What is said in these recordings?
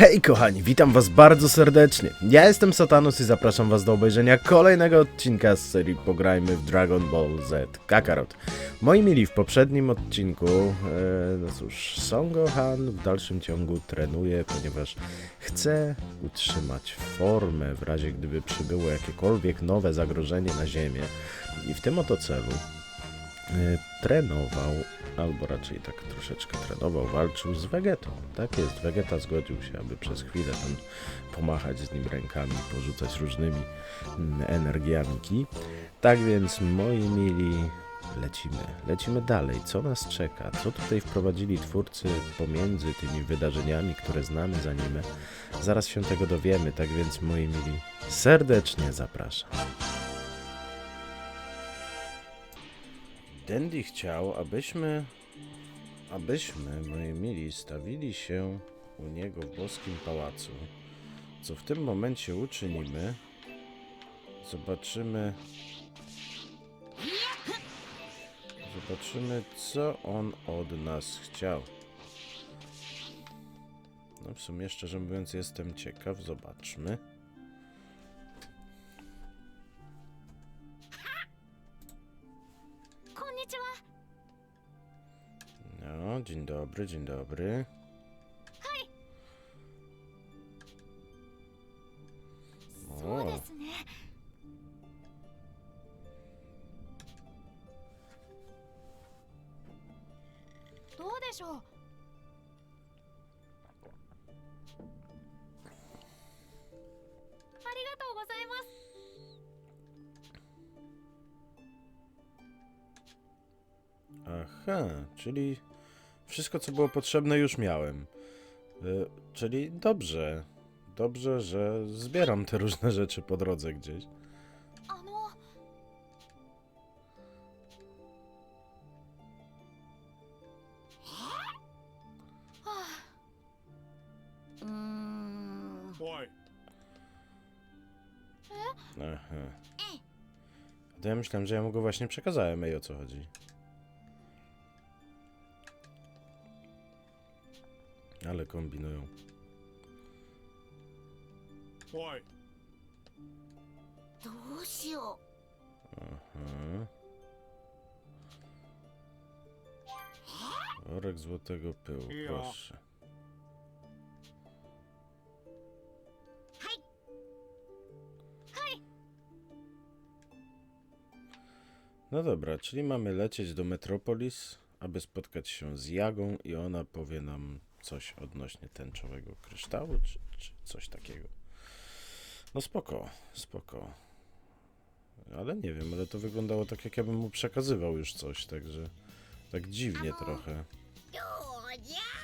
Hej kochani, witam was bardzo serdecznie. Ja jestem Satanus i zapraszam was do obejrzenia kolejnego odcinka z serii Pograjmy w Dragon Ball Z Kakarot. Moi mili, w poprzednim odcinku, e, no cóż, Son Gohan w dalszym ciągu trenuje, ponieważ chce utrzymać formę w razie gdyby przybyło jakiekolwiek nowe zagrożenie na Ziemię. I w tym oto celu trenował, albo raczej tak troszeczkę trenował, walczył z Vegetą. Tak jest, Vegeta zgodził się, aby przez chwilę tam pomachać z nim rękami, porzucać różnymi mm, energiami. Tak więc, moi mili, lecimy, lecimy dalej. Co nas czeka? Co tutaj wprowadzili twórcy pomiędzy tymi wydarzeniami, które znamy z anime? Zaraz się tego dowiemy, tak więc, moi mili, serdecznie zapraszam. Dandy chciał, abyśmy, abyśmy, moi mili, stawili się u niego w boskim pałacu. Co w tym momencie uczynimy? Zobaczymy. Zobaczymy, co on od nas chciał. No, w sumie, szczerze mówiąc, jestem ciekaw. Zobaczmy. No, dzień dobry, dzień dobry. Czyli wszystko, co było potrzebne, już miałem. Y, czyli dobrze. Dobrze, że zbieram te różne rzeczy po drodze gdzieś. Aha. To ja myślałem, że ja mu go właśnie przekazałem, ej o co chodzi. Ale kombinują. oj. どうしよ Aha. Worek złotego pyłu, Ja. proszę. No dobra, czyli mamy lecieć do Metropolis, aby spotkać się z Jagą i ona powie nam coś odnośnie tęczowego kryształu, czy, czy coś takiego. No spoko, spoko. Ale nie wiem, ale to wyglądało tak, jak ja bym mu przekazywał już coś, także tak dziwnie trochę. うどうじゃ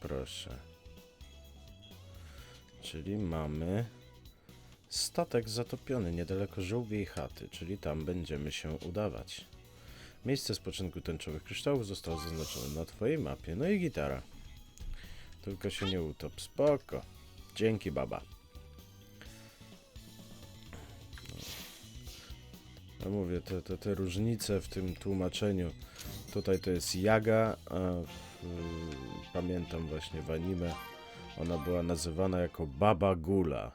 Proszę. Czyli mamy statek zatopiony niedaleko żółwiej chaty, czyli tam będziemy się udawać. Miejsce spoczynku tęczowych kryształów zostało zaznaczone na twojej mapie. No i gitara. Tylko się nie utop. Spoko. Dzięki, baba. No mówię, te, te, te różnice w tym tłumaczeniu. Tutaj to jest Jaga, a w, pamiętam właśnie w anime ona była nazywana jako Baba Gula.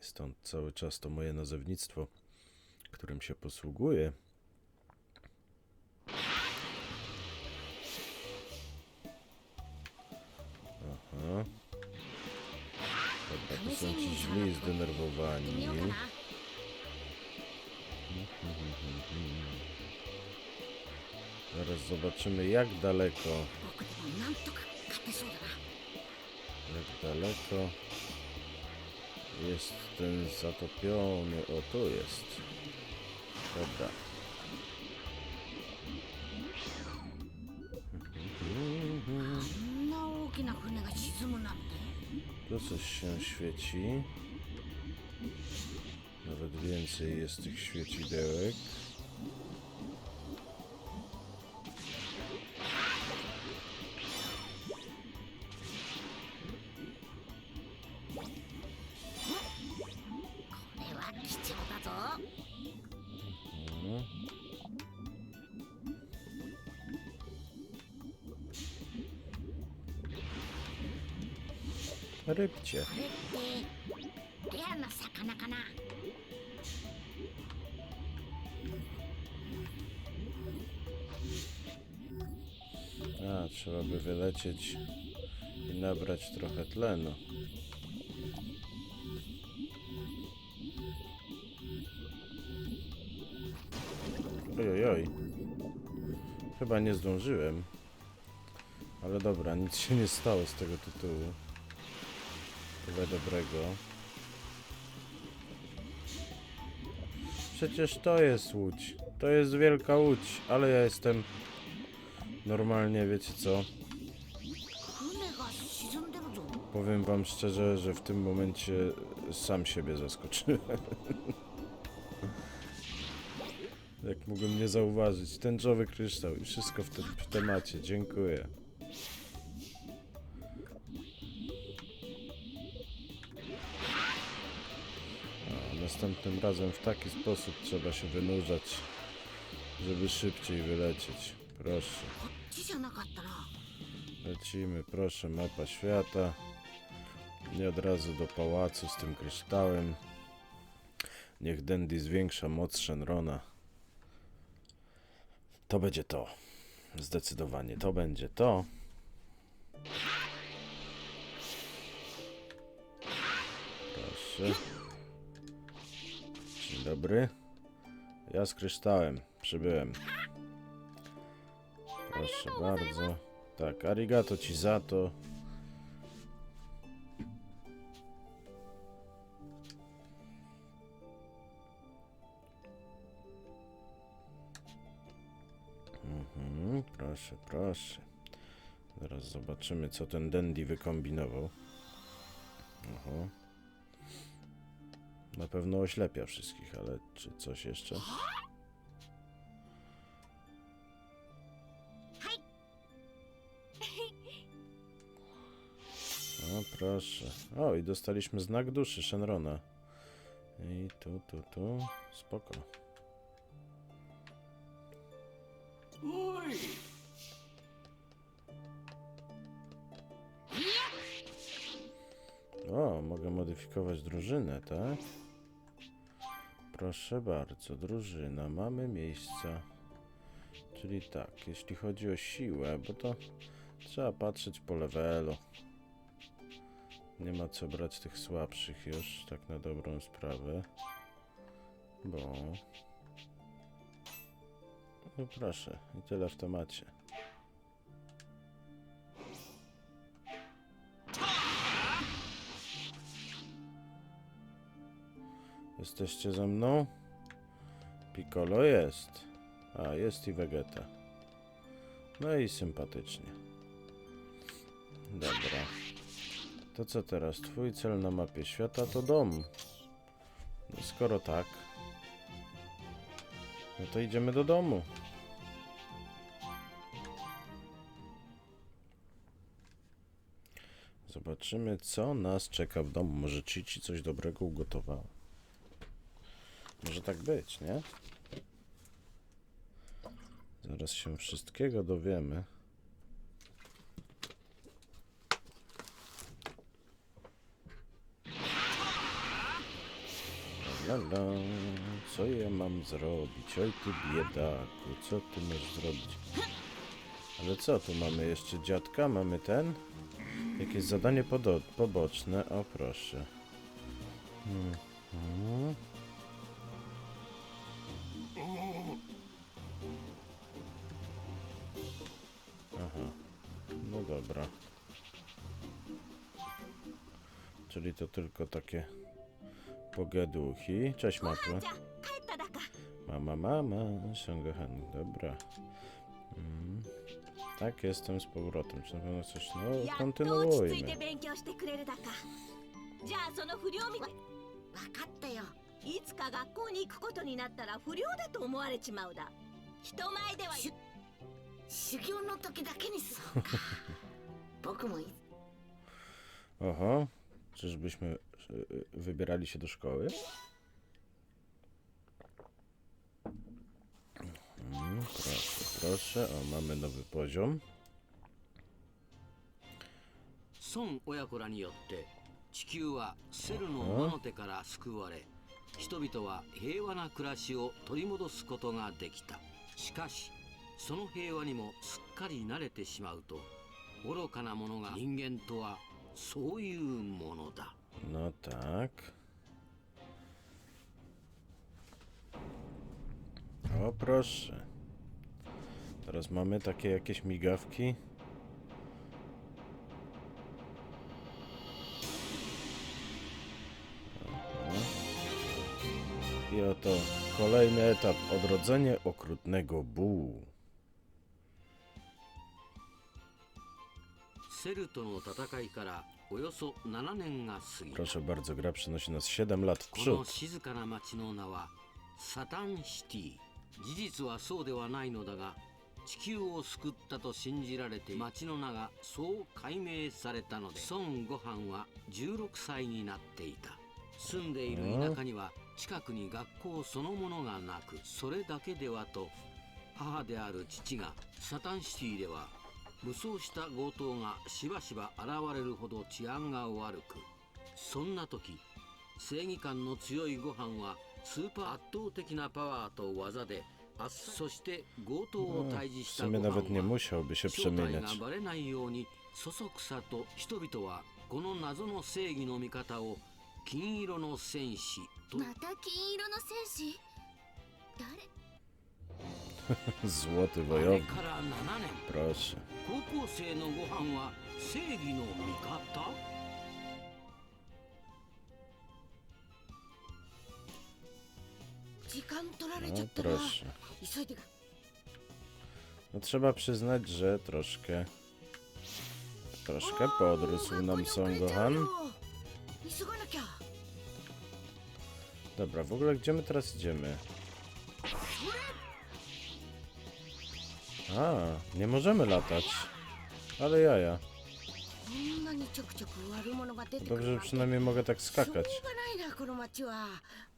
Stąd cały czas to moje nazewnictwo, którym się posługuję. Aha. Dobra, to są ci źli zdenerwowani. Zaraz zobaczymy jak daleko. Jak daleko jest ten zatopiony. O, tu jest. Dobra. Tu coś się świeci. Nawet więcej jest tych świecidełek.? Tlenu. Ojojoj. Chyba nie zdążyłem. Ale dobra, nic się nie stało z tego tytułu. Tyle dobrego. Przecież to jest łódź. To jest wielka łódź, ale ja jestem normalnie, wiecie co? Powiem wam szczerze, że w tym momencie sam siebie zaskoczyłem. Jak mogłem nie zauważyć. Tęczowy kryształ i wszystko w, te w temacie. Dziękuję. A następnym razem w taki sposób trzeba się wynurzać, żeby szybciej wylecieć. Proszę. Lecimy, proszę, mapa świata. Nie od razu do pałacu z tym kryształem. Niech Dandy zwiększa moc Shenrona. To będzie to. Zdecydowanie to będzie to. Proszę. Dzień dobry. Ja z kryształem. Przybyłem. Proszę bardzo. Tak, arigato ci za to. Proszę, proszę. Zaraz zobaczymy, co ten Dandy wykombinował. Oho. Na pewno oślepia wszystkich, ale czy coś jeszcze? O, proszę. O, i dostaliśmy znak duszy Shenrona. I tu, tu, tu. Spoko. O, mogę modyfikować drużynę, tak? Proszę bardzo, drużyna, mamy miejsca. Czyli tak, jeśli chodzi o siłę, bo to trzeba patrzeć po levelu. Nie ma co brać tych słabszych już, tak na dobrą sprawę. Bo... No proszę, i tyle w temacie. Jesteście ze mną? Piccolo jest. A, jest i Vegeta. No i sympatycznie. Dobra. To co teraz? Twój cel na mapie świata to dom. No skoro tak, no to idziemy do domu. Zobaczymy, co nas czeka w domu. Może Cici coś dobrego ugotowała. Może tak być, nie? Zaraz się wszystkiego dowiemy. Lala, co ja mam zrobić? Oj ty biedaku, co ty możesz zrobić? Ale co, tu mamy jeszcze dziadka? Mamy ten? Jakieś zadanie poboczne? O proszę. Mhm. Czyli to tylko takie pogaduchy. Cześć, Matru. Mama, mama, Shongohan, dobra. Mm. Tak, jestem z powrotem. Czy na pewno coś... No, kontynuujmy. Oho, Czyżbyśmy y, wybierali się do szkoły? Mm, proszę, proszę. O, mamy nowy poziom. 孫親子らによって地球はセルの魔の手から救われ人々は平和な暮らしを取り戻すことができたしかしその平和にもすっかり慣れてしまうと愚かなものが人間とは そういうものだ No tak. O proszę. Teraz mamy takie jakieś migawki. Aha. I oto kolejny etap. Odrodzenie okrutnego bułu. セルとの戦いからおよそ7年が過ぎた Proszę bardzo, gra przenosi nas 7 lat w この przód. 静かな町の名はサタンシティ事実はそうではないのだが地球を救ったと信じられて町の名がそう解明されたので孫悟飯は16歳になっていた住んでいる田舎には近くに学校そのものがなくそれだけではと母である父がサタンシティでは武装した強盗がしばしば現れるほど治安が悪くそんな時正義感の強いご飯はスーパー圧倒的なパワーと技であっそして強盗を退治したご飯は正.がバレないようにそそくさと人々はこの謎の正義の味方を金色の戦士と。また金色の戦士？誰？Złoty wojownik. Proszę. No, proszę. No trzeba przyznać, że troszkę... Troszkę podrósł nam Son Gohan. Dobra, w ogóle gdzie my teraz idziemy? A, nie możemy latać. Ale jaja. こんなにちょくちょく悪者が出てく Dobrze, る że なんて przynajmniej mogę tak しょう skakać. がないなこの町は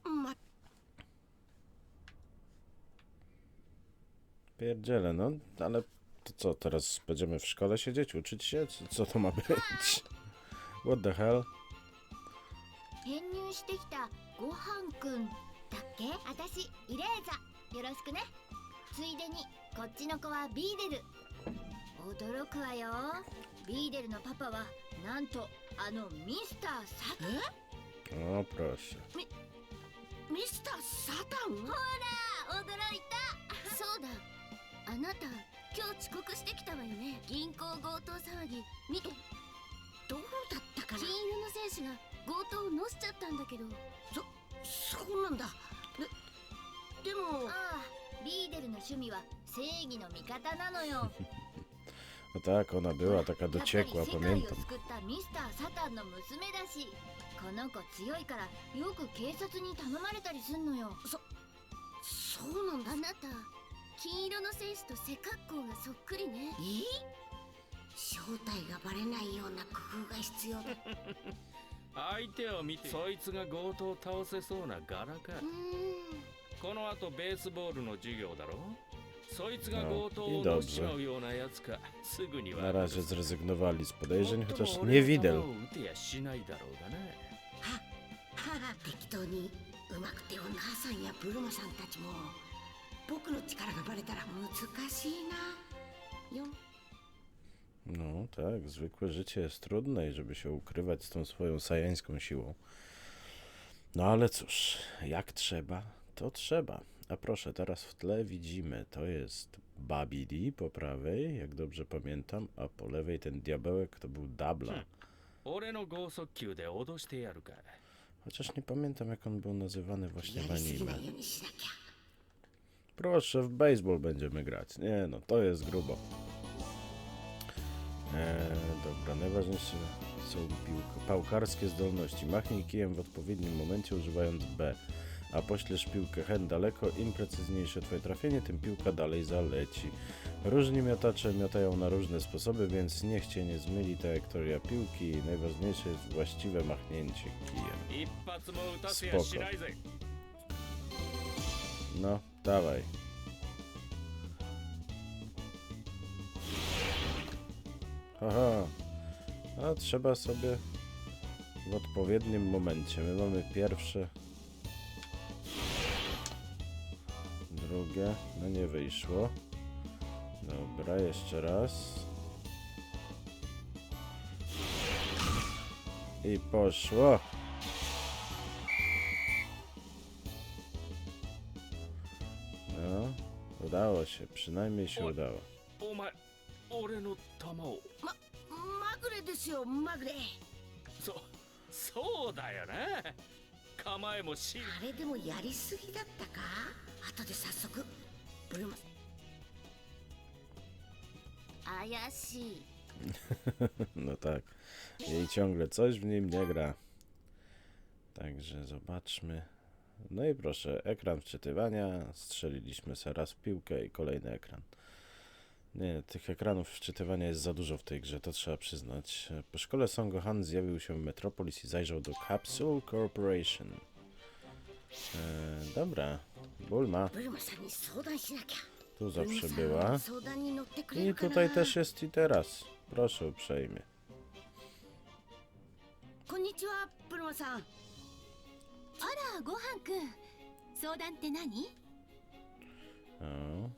ま Pierdziele, no, ale to co, teraz będziemy w szkole siedzieć, uczyć się? Co, co to ma być? What the hell? 編入してきたごはんくんだっけ私イレーザよろしくねついでに こっちの子はビーデル。驚くわよ。ビーデルのパパはなんとあのミスターサタン。O, proszę. ミスターサタン？驚いた。そうだ。あなた今日遅刻してきたわよね。銀行強盗騒ぎ。み金どうだったかな？色の戦士が強盗をのしちゃったんだけど。そうなんだ。ででも。ああビーデルの趣味は正義の味方なのよ。No tak, ona była taka dociekła, pamiętam. 救ったミスターサタンの娘だしこの子強いからよく警察に頼まれたりすんのよ。そうなんだ。あなた。金色の戦士と背格好がそっくりね。え正体がバレないような工夫が必要だ。相手を見てそいつが強盗を倒せそうな柄か。この後ベースボールの授業だろ？そいつがの強盗をのしちまうようなやつかすぐには Na razie zrezygnowali z podejrzeń, もっと chociaż も nie 俺の球 widel. を打てやしないだろうがな適当にうまくてお母さんやブルマさんたちも僕の力がバレたら難しいなよ No tak, zwykłe życie jest trudne i żeby się ukrywać z tą swoją sajańską siłą. No ale cóż, jak trzeba, to trzeba. A proszę, teraz w tle widzimy, to jest Babidi po prawej, jak dobrze pamiętam, a po lewej ten diabełek to był Dabla. Chociaż nie pamiętam, jak on był nazywany właśnie w anime. Proszę, w baseball będziemy grać. Nie no, to jest grubo. Eee, dobra, najważniejsze są piłka, pałkarskie zdolności. Machnij kijem w odpowiednim momencie używając B a poślesz piłkę hen daleko, im precyzyjniejsze twoje trafienie, tym piłka dalej zaleci. Różni miotacze miotają na różne sposoby, więc niech cię nie zmyli trajektoria piłki i najważniejsze jest właściwe machnięcie kijem. Spoko. No, dawaj. Aha. A trzeba sobie w odpowiednim momencie. My mamy pierwsze Drugie. No nie wyszło. Dobra, jeszcze raz. I poszło. No, udało się, przynajmniej się Oj. udało. お前俺の球をままぐれですよまぐれそそうだよな構えもしあれでもやりすぎだったか 後で早速ブルマ 怪しい No tak. Jej ciągle coś w nim nie gra. Także zobaczmy. No i proszę, ekran wczytywania. Strzeliliśmy sobie raz w piłkę i kolejny ekran. Nie, tych ekranów wczytywania jest za dużo w tej grze, to trzeba przyznać. Po szkole Son Gohan zjawił się w Metropolis i zajrzał do Capsule Corporation. E, dobra, Bulma, ブルマさんに相談しなきゃ tu ブルマ zawsze さん była. 相談に乗ってくれ I るかな tutaj też jest i teraz. Proszę uprzejmie. こんにちはブルマさんあらごはんくん相談って何 O.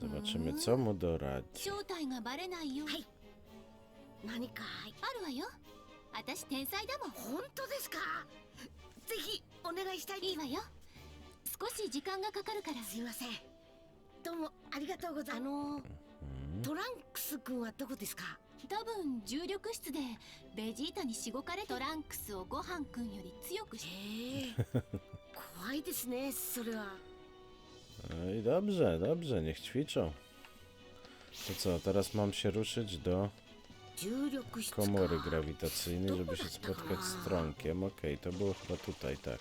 Zobaczymy, co mu doradzi. 正体がバレないようはい何かあるわよ私天才だもん本当ですか ぜひお願いしたいいいわよ。少し時間がかかるから。すいません。どうもありがとうございます。あの Mm. トランクス君はどこですか？多分重力室でベジータにしごかれトランクスをごはんくんより強くし。へえ。怖いですねそれは。I dobrze, dobrze, niech ćwiczą. To co, teraz mam się ruszyć do komory grawitacyjnej, żeby się Dobra, spotkać z dobra. Tronkiem. Okej, to było chyba tutaj, tak.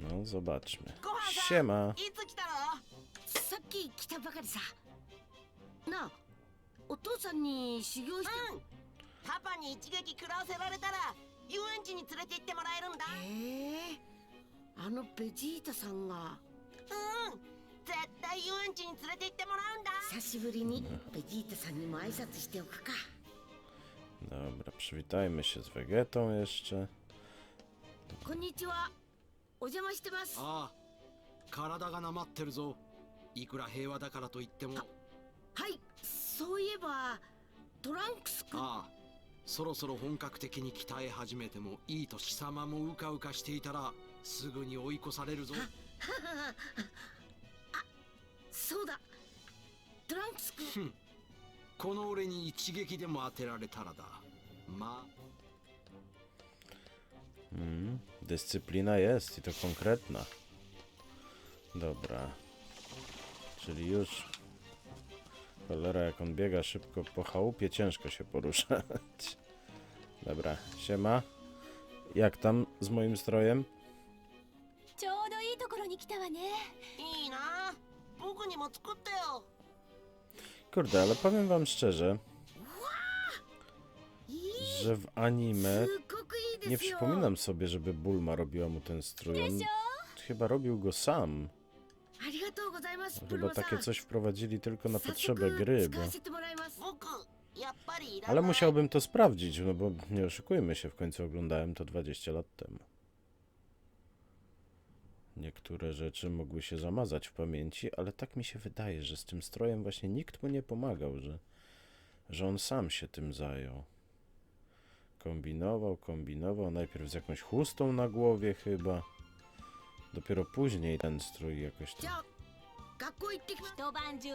No, zobaczmy. Siema! いつ来たのさっき来たばかりさなあお父さんに修行してうんパパに一撃食らわせられたら遊園地に連れて行ってもらえるんだへえあのベジータさんがうん 絶対遊園地に連れて行ってもらうんだ。久しぶりにベジータさんにも挨拶しておくか。Dobra, przywitajmy się z Vegetą jeszcze. こんにちは。お邪魔してます。ああ体がなまってるぞ。いくら平和だからといっても。はいそういえばトランクス君ああそろそろ本格的に鍛え始めてもいいと貴様もうかうかしていたらすぐに追い越されるぞ。あそうだトランクス君この俺に一撃でも当てられたらだま Mm, dyscyplina jest i to konkretna. Dobra. Czyli już. Cholera, jak on biega szybko po chałupie, ciężko się poruszać. Dobra, siema. Jak tam z moim strojem? ちょうどいいところに来たわねいいな 僕にも作ってよ Kurde, ale powiem wam szczerze, いい że w anime すっごくいい nie ですよ przypominam sobie, żeby Bulma robiła mu ten strój. On chyba robił go sam. ありがとうございますブル Chyba マさん takie coś wprowadzili tylko na 早 potrzebę 速 gry, 使 bo... わせてもらいます僕やっぱりいらない Ale musiałbym to sprawdzić, no bo nie oszukujmy się, w końcu oglądałem to 20 lat temu. Niektóre rzeczy mogły się zamazać w pamięci, ale tak mi się wydaje, że z tym strojem właśnie nikt mu nie pomagał, że, że on sam się tym zajął. Kombinował, kombinował, najpierw z jakąś chustą na głowie chyba. Dopiero później ten strój jakoś tak.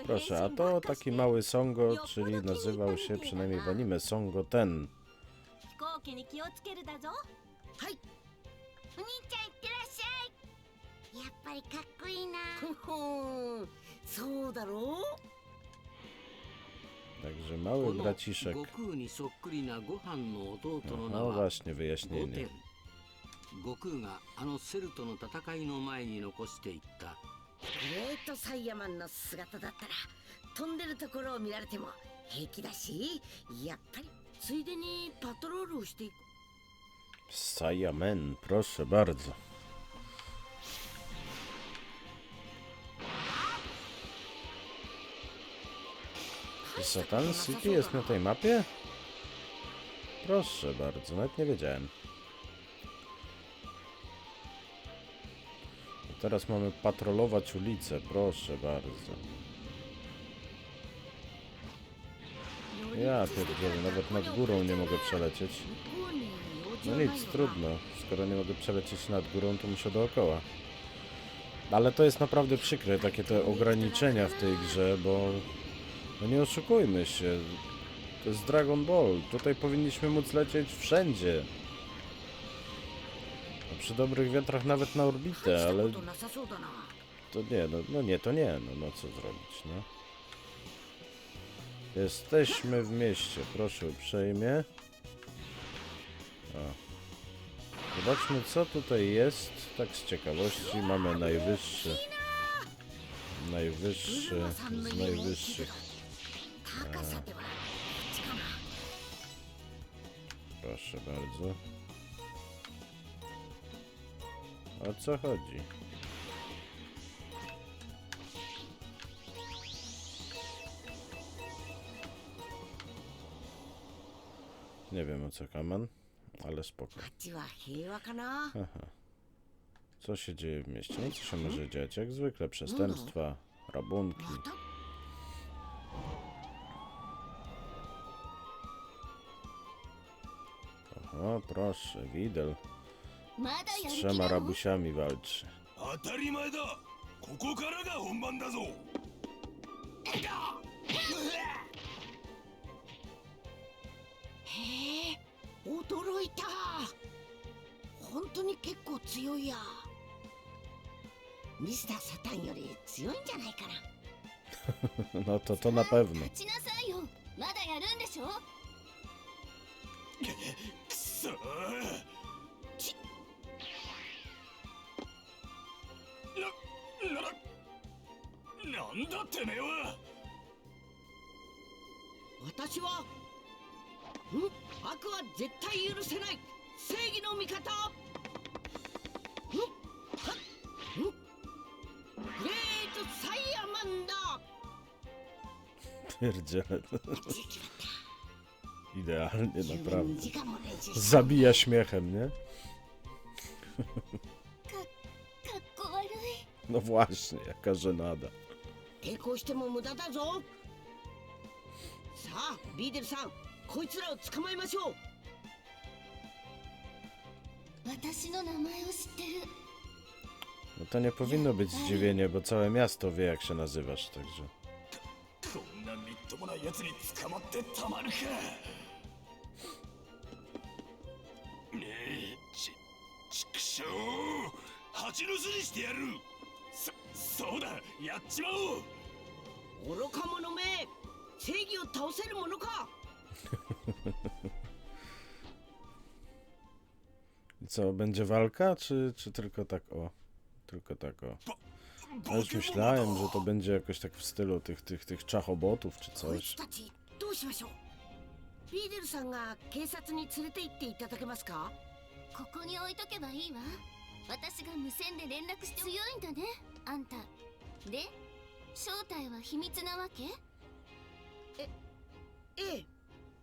Proszę, a to taki mały Songo, czyli nazywał się przynajmniej w anime Songo ten. やっぱりかっこいいなふふんそうだろ？う Także こ mały の braciszek. 悟空にそっくりなご飯の弟の名 No は właśnie, ゴ wyjaśnienie. 悟空があのセルとの戦いの前に残していったグレートサイヤマンの姿だったら飛んでるところを見られても平気だしやっぱりついでにパトロールをしていく Sayamen, proszę bardzo. Satan City jest na tej mapie? Proszę bardzo, nawet nie wiedziałem. I teraz mamy patrolować ulicę, proszę bardzo. Ja pierdolę, nawet nad górą nie mogę przelecieć. No nic, trudno. Skoro nie mogę przelecieć nad górą, to muszę dookoła. Ale to jest naprawdę przykre, takie te ograniczenia w tej grze, bo no nie oszukujmy się. To jest Dragon Ball. Tutaj powinniśmy móc lecieć wszędzie. A przy dobrych wiatrach nawet na orbitę, ale... To nie, no, no nie, to nie. No, no co zrobić, no. Jesteśmy w mieście, proszę uprzejmie. Zobaczmy, co tutaj jest. Tak z ciekawości mamy najwyższy. Najwyższy z najwyższych. Proszę bardzo. O co chodzi? Nie wiem o co kamen, ale spoko. Aha. Co się dzieje w mieście? Co się może dziać? Jak zwykle przestępstwa, rabunki. O proszę, Widel. まだ z やる気 trzema rabusiami walczy. 当たり前だここからが本番だぞへえ驚いた本当に結構強いやミスターサタンより強いんじゃないかな No to to na pewno. 立ちなさいよまだやるんでしょくそち。なななんだてめえは。私はん？悪は絶対許せない。正義の味方。グレートサイヤマンだ。Pierdziele. Idealnie, naprawdę. 12時間も練習した Zabija śmiechem, nie? かっこ悪い No właśnie, jaka żenada. 抵抗しても無駄だぞさあビーデルさんこいつらを捕まえましょう私の名前を知ってる No to nie powinno być zdziwienie, bo całe miasto wie jak się nazywasz, także... こんなみっともない奴に捕まってたまるか しょう蜂の巣にしてやるそそうだやっちまおう愚か者め正義を倒せるものか I co, będzie walka, czy, czy tylko tak o? Tylko tak o. Ja już myślałem, że to będzie jakoś tak w stylu tych, tych, tych czachobotów czy こい coś. つたちどうしましょうビーデルさんが警察に連れて行っていただけますか ここに置いとけばいいわ。私が無線で連絡して強いんだね。あんた。で正体は秘密なわけ？ええ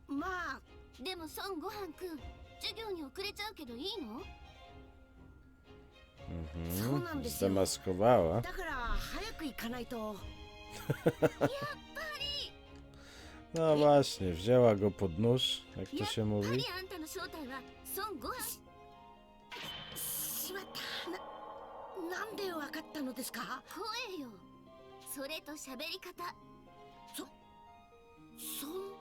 まあ。でも孫悟飯くん授業に遅れちゃうけどいいの？Mhm. Zdemaskowała. だから早く行かないと。No właśnie, wzięła go pod nóż, jak to やっ się ぱ mówi. りあんたの正体は孫悟飯ななんでわかったのですか？声よ。それと喋り方。そん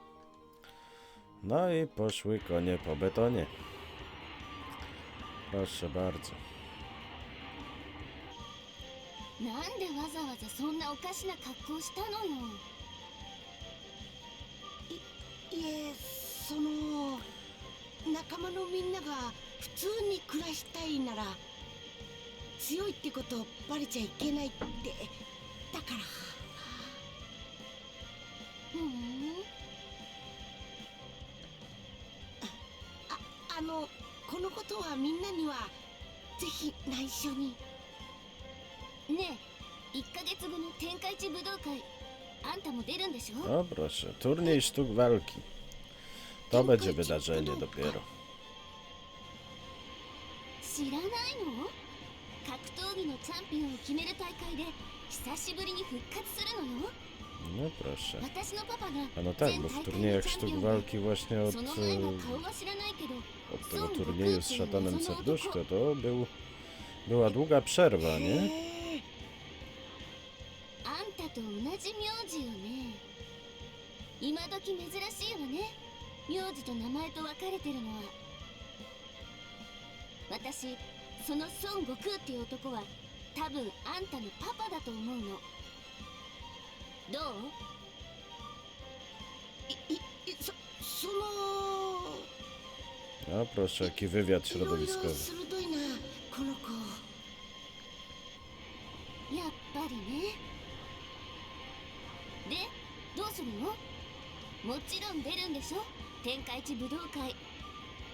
？No i poszły konie po betonie. Proszę bardzo. なんでわざわざそんなおかしな格好したのよ。いえその仲間のみんなが普通に暮らしたいなら強いってことバレちゃいけないってだから。ふん。ああのこのことはみんなにはぜひ内緒に。ねえ1ヶ月後の天下一武道会あんたも出るんでしょ？No proszę, turniej sztuk walki. To będzie wydarzenie dopiero. 知らないの？格闘技のチャンピオンを決める大会で久しぶりに復活するのよ No proszę. A no tak, bo w turniejach sztuk walki właśnie od, e, od tego turnieju z szatanem serduszko to był, była długa przerwa, その孫悟空っていう男は多分あんたのパパだと思うの。どう？いいそそのやっぱりね。でどうするの？もちろん出るんでしょ？天下一武道会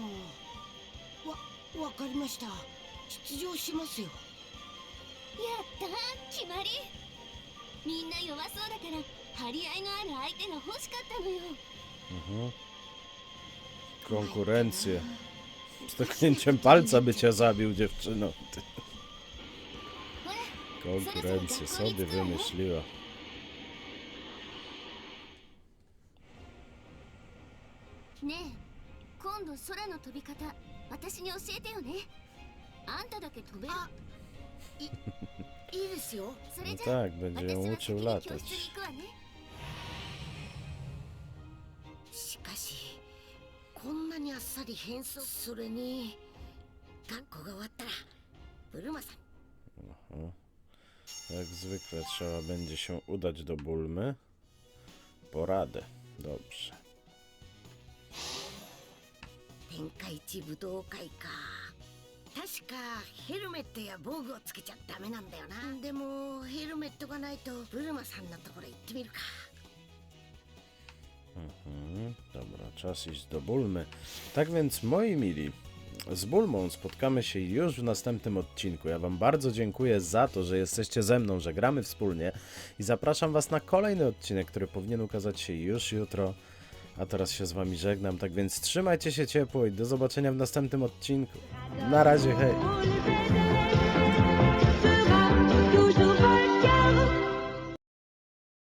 レートサイヤマンで出場すればわかんわわかりました出場しますよやったー決まりみんな弱そうだから張り合いのある相手が欲しかったのよ Mhm. Konkurencję. Z dotknięciem palca by cię zabił, dziewczyno. Ty. Konkurencję sobie wymyśliła. ねえ今度空の飛び方私に教えてよねあんただけ飛べる？あいいいですよそれじゃあ tak, 私は uczył 先に教 latać. 室に行くわねしかしこんなにあっさり変装それに学校が終わったらブルマさん Mhm. Jak zwykle trzeba będzie się udać do Bulmy. Poradę. Dobrze. 天下一武道会か確かヘルメットや防具をつけちゃダメなんだよなでもヘルメットがないとブルマさんのところ行ってみるか Mhm. Dobra, czas iść do Bulmy. Tak więc, moi mili, z Bulmą spotkamy się już w następnym odcinku. Ja Wam bardzo dziękuję za to, że jesteście ze mną, że gramy wspólnie i zapraszam Was na kolejny odcinek, który powinien ukazać się już jutro. A teraz się z Wami żegnam, tak więc trzymajcie się ciepło i do zobaczenia w następnym odcinku. Na razie, hej!